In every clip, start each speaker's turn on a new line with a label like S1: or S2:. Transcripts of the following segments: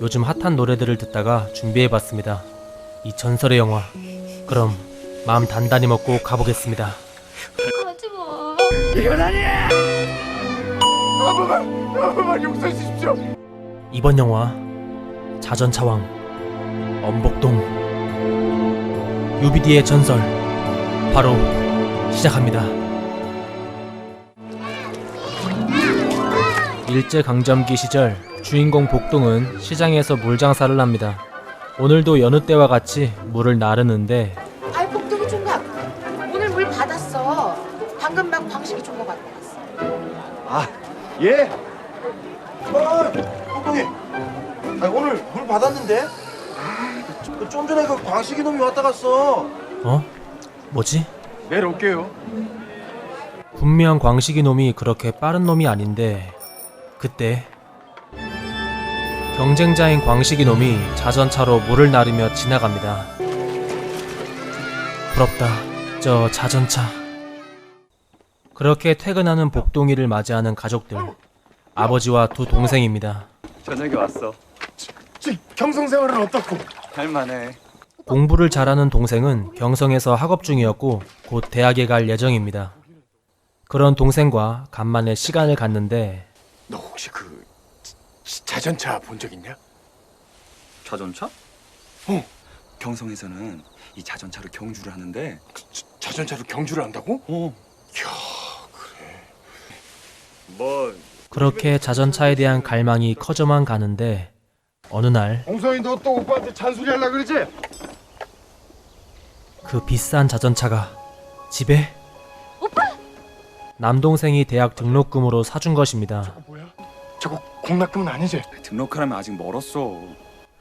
S1: 요즘 핫한 노래들을 듣다가 준비해봤습니다. 이 전설의 영화. 그럼 마음 단단히 먹고 가보겠습니다.
S2: 하지 마.
S3: 이건 아니야! 한 번만, 한 번만 용서해 주십시오.
S1: 이번 영화 자전차왕 엄복동 UBD의 전설 바로 시작합니다. 일제 강점기 시절 주인공 복동은 시장에서 물장사를 합니다. 오늘도 여느 때와 같이 물을 나르는데
S4: 아이 복동이 총각 오늘 물 받았어 방금 막 광식이 총각 받고 왔어
S3: 아, 예. 아, 똥똥이. 아, 오늘 물 받았는데? 그 좀 전에 그 광식이 놈이 왔다 갔어.
S1: 어? 뭐지?
S3: 내일 올게요.
S1: 분명 광식이 놈이 그렇게 빠른 놈이 아닌데 그때 경쟁자인 광식이 놈이 자전차로 물을 나르며 지나갑니다. 부럽다. 저 자전차. 그렇게 퇴근하는 복동이를 맞이하는 가족들. 아버지와 두 동생입니다.
S5: 저녁에 왔어.
S3: 지 경성 생활은 어떻고?
S5: 할만해.
S1: 공부를 잘하는 동생은 경성에서 학업 중이었고 곧 대학에 갈 예정입니다. 그런 동생과 간만에 시간을 갖는데
S3: 너 혹시 그 지- 자전차 본 적 있냐?
S5: 자전차?
S3: 어.
S5: 경성에서는 이 자전차로 경주를 하는데.
S3: 자- 자전차로 경주를 한다고?
S5: 어.
S3: 이야, 그래.
S5: 뭐
S1: 그렇게 자전차에 대한 갈망이 커져만 가는데 어느 날그
S3: 홍성이 너 또 오빠한테 잔소리 하려 그러지?
S1: 그 비싼 자전차가 집에 남동생이 대학 등록금으로 사준 것입니다.
S3: 뭐야? 저거 공납금은 아니지?
S5: 등록하려면 아직 멀었어.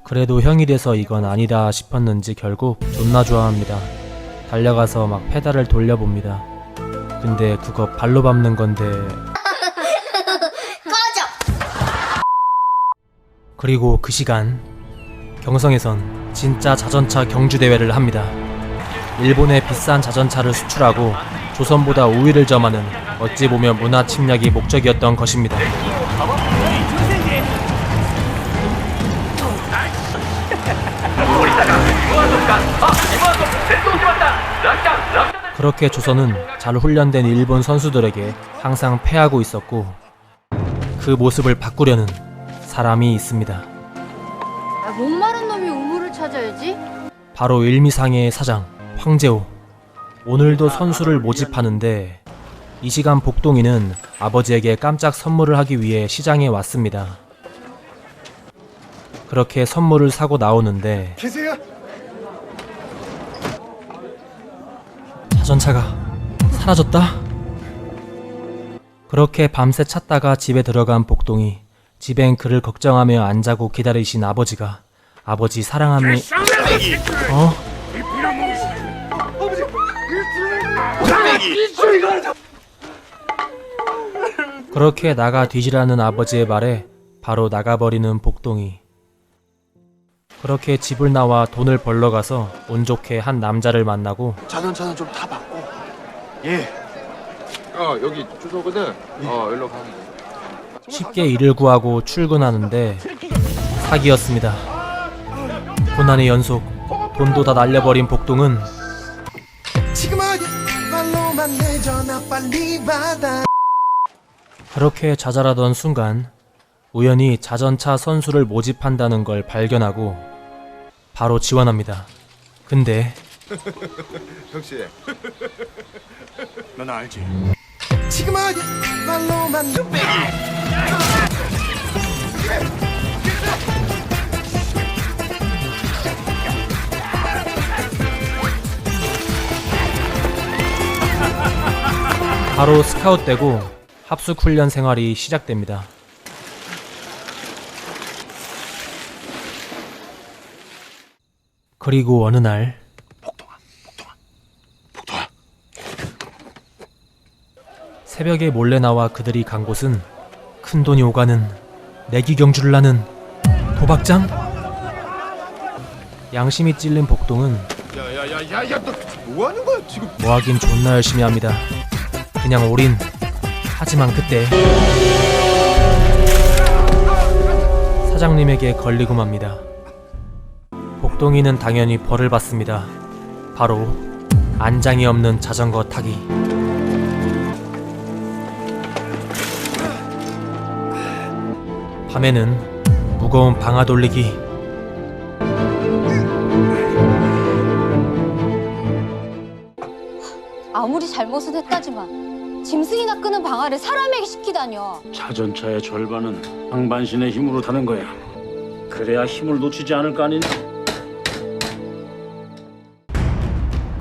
S1: 그래도 형이 돼서 이건 아니다 싶었는지 결국 존나 좋아합니다. 달려가서 막 페달을 돌려봅니다. 근데 그거 발로 밟는 건데 그리고 그 시간 경성에선 진짜 자전차 경주 대회를 합니다. 일본의 비싼 자전차를 수출하고 조선보다 우위를 점하는 어찌 보면 문화 침략이 목적이었던 것입니다. 그렇게 조선은 잘 훈련된 일본 선수들에게 항상 패하고 있었고 그 모습을 바꾸려는 사람이 있습니다.
S2: 아, 목마른 놈이 우물을 찾아야지.
S1: 바로 일미상의 사장 황재호. 오늘도 선수를 모집하는데 이 시간 복동이는 아버지에게 깜짝 선물을 하기 위해 시장에 왔습니다. 그렇게 선물을 사고 나오는데
S3: 계세요?
S1: 자전차가 사라졌다. 그렇게 밤새 찾다가 집에 들어간 복동이 집엔 그를 걱정하며 안 자고 기다리신 아버지가 아버지 사랑함이 어? 그렇게 나가 뒤지라는 아버지의 말에 바로 나가버리는 복동이 그렇게 집을 나와 돈을 벌러 가서 운 좋게 한 남자를 만나고
S3: 자전차는 좀 타봤고. 예.
S6: 어 여기 주소거든. 어 일로 가면 돼.
S1: 쉽게 일을 구하고 출근하는데 사기였습니다. 고난의 연속, 돈도 다 날려버린 복동은
S7: 지금 어디 말로만 내 전화 빨리 받아
S1: 그렇게 자잘하던 순간 우연히 자전차 선수를 모집한다는 걸 발견하고 바로 지원합니다. 근데
S6: 형씨.
S3: 넌 알지?
S7: 지금 어디 말로만
S1: 바로 스카웃되고 합숙 훈련 생활이 시작됩니다. 그리고 어느 날
S3: 복동아, 복동아, 복동아.
S1: 새벽에 몰래 나와 그들이 간 곳은 큰 돈이 오가는 내기 경주를 하는 도박장? 양심이 찔린 복동은
S3: 야야야야야, 너뭐 하는 거야 지금?
S1: 뭐하긴 존나 열심히 합니다. 그냥 올인. 하지만 그때 사장님에게 걸리고 맙니다. 복동이는 당연히 벌을 받습니다. 바로 안장이 없는 자전거 타기. 밤에는 무거운 방아 돌리기.
S2: 아무리 잘못은 했다지만 짐승이나 끄는 방아를 사람에게 시키다뇨.
S8: 자전차의 절반은 상반신의 힘으로 타는 거야. 그래야 힘을 놓치지 않을 거 아니냐?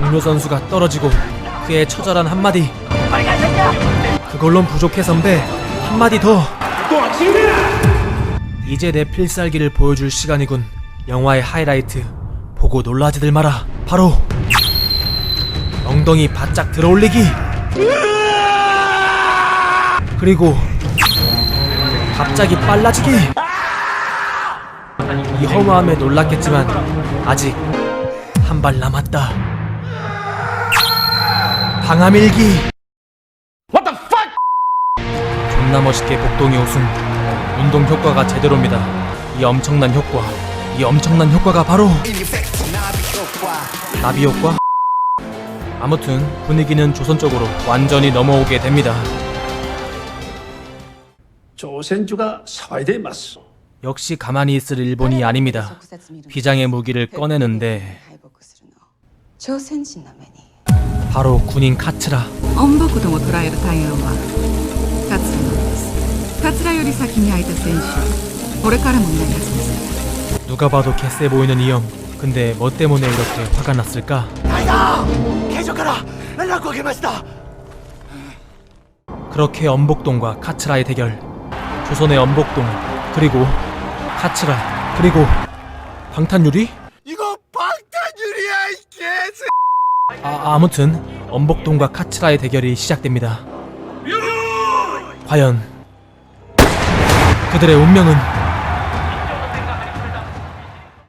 S1: 동료 선수가 떨어지고 그의 처절한 한마디. 그걸론 부족해 선배. 한마디 더. 이제 내 필살기를 보여줄 시간이군. 영화의 하이라이트. 보고 놀라지들 마라. 바로 엉덩이 바짝 들어올리기. 그리고 갑자기 빨라지기. 이 허무함에 놀랐겠지만 아직 한 발 남았다 방아밀기. What the fuck? 존나 멋있게 복동이 웃음 운동 효과가 제대로입니다. 이 엄청난 효과. 이 엄청난 효과가 바로 나비 효과. 아무튼 분위기는 조선 쪽으로 완전히 넘어오게 됩니다.
S8: 조선주가 사회대 맞서
S1: 역시 가만히 있을 일본이 아닙니다. 비장의 무기를 꺼내는데.
S4: 조선진남매니
S1: 바로 군인 카츠라
S9: 音木とも捉える対案はカツラなんですカツラより先に空いた選手これからもいないはずです
S1: 누가 봐도 개쎄 보이는 이 형 근데 뭐 때문에 이렇게 화가 났을까
S7: 刑所から連絡を受けました
S1: 그렇게 엄복동과 카츠라의 대결 조선의 엄복동 그리고 카츠라 그리고 방탄유리? 아, 아무튼 엄복동과 카츠라의 대결이 시작됩니다. 과연 그들의 운명은